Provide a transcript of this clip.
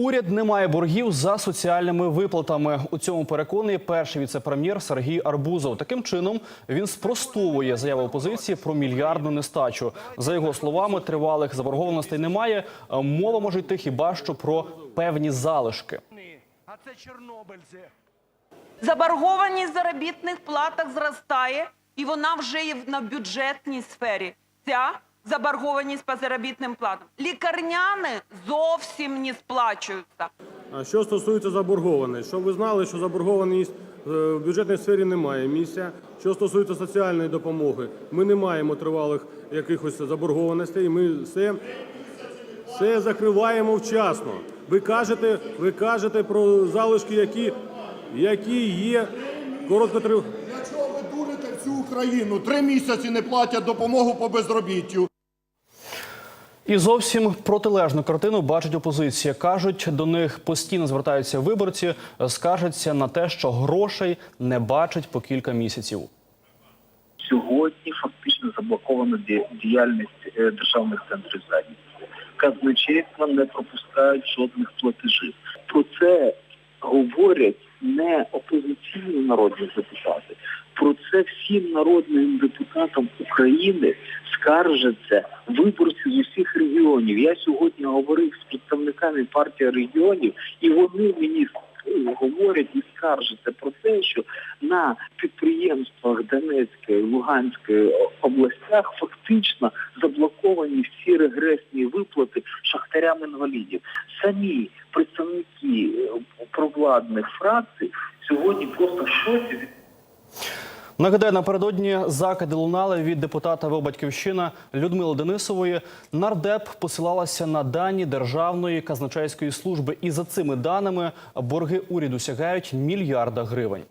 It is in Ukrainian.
Уряд не має боргів за соціальними виплатами. У цьому переконаний перший віце-прем'єр Сергій Арбузов. Таким чином він спростовує заяву опозиції про мільярдну нестачу. За його словами, тривалих заборгованостей немає. Мова може йти хіба що про певні залишки. А це чорнобильці. Заборгованість заробітних платах зростає, і вона вже є на бюджетній сфері. Ця заборгованість по заробітним платам. Лікарняни зовсім не сплачуються. А що стосується заборгованості, щоб ви знали, що заборгованість е, в бюджетній сфері немає місця. Що стосується соціальної допомоги, ми не маємо тривалих якихось заборгованостей. Ми все, все закриваємо вчасно. Ви кажете, ви кажете про залишки, які, які є короткотривалі. Всю Україну? Три місяці не платять допомогу по безробіттю. І зовсім протилежну картину бачить опозиція. кажуть, до них постійно звертаються виборці, скаржаться на те, що грошей не бачать по кілька місяців. сьогодні фактично заблокована діяльність е, державних центрів зайнятості. Казначейства не пропускають жодних платежів. Про це говорять не опозиційні народні депутати. Про це всім народним депутатам України скаржаться виборці з усіх регіонів. Я сьогодні говорив з представниками партії регіонів, і вони мені говорять і скаржаться про те, що на підприємствах Донецької, Луганської областях фактично заблоковані всі регресні виплати шахтарям інвалідів. Самі представники провладних фракцій сьогодні просто в шоці від Нагадаю, напередодні закиди лунали від депутата ВО «Батьківщина» Людмили Денисової. Нардеп посилалася на дані Державної казначейської служби, і за цими даними борги уряду сягають мільярда гривень.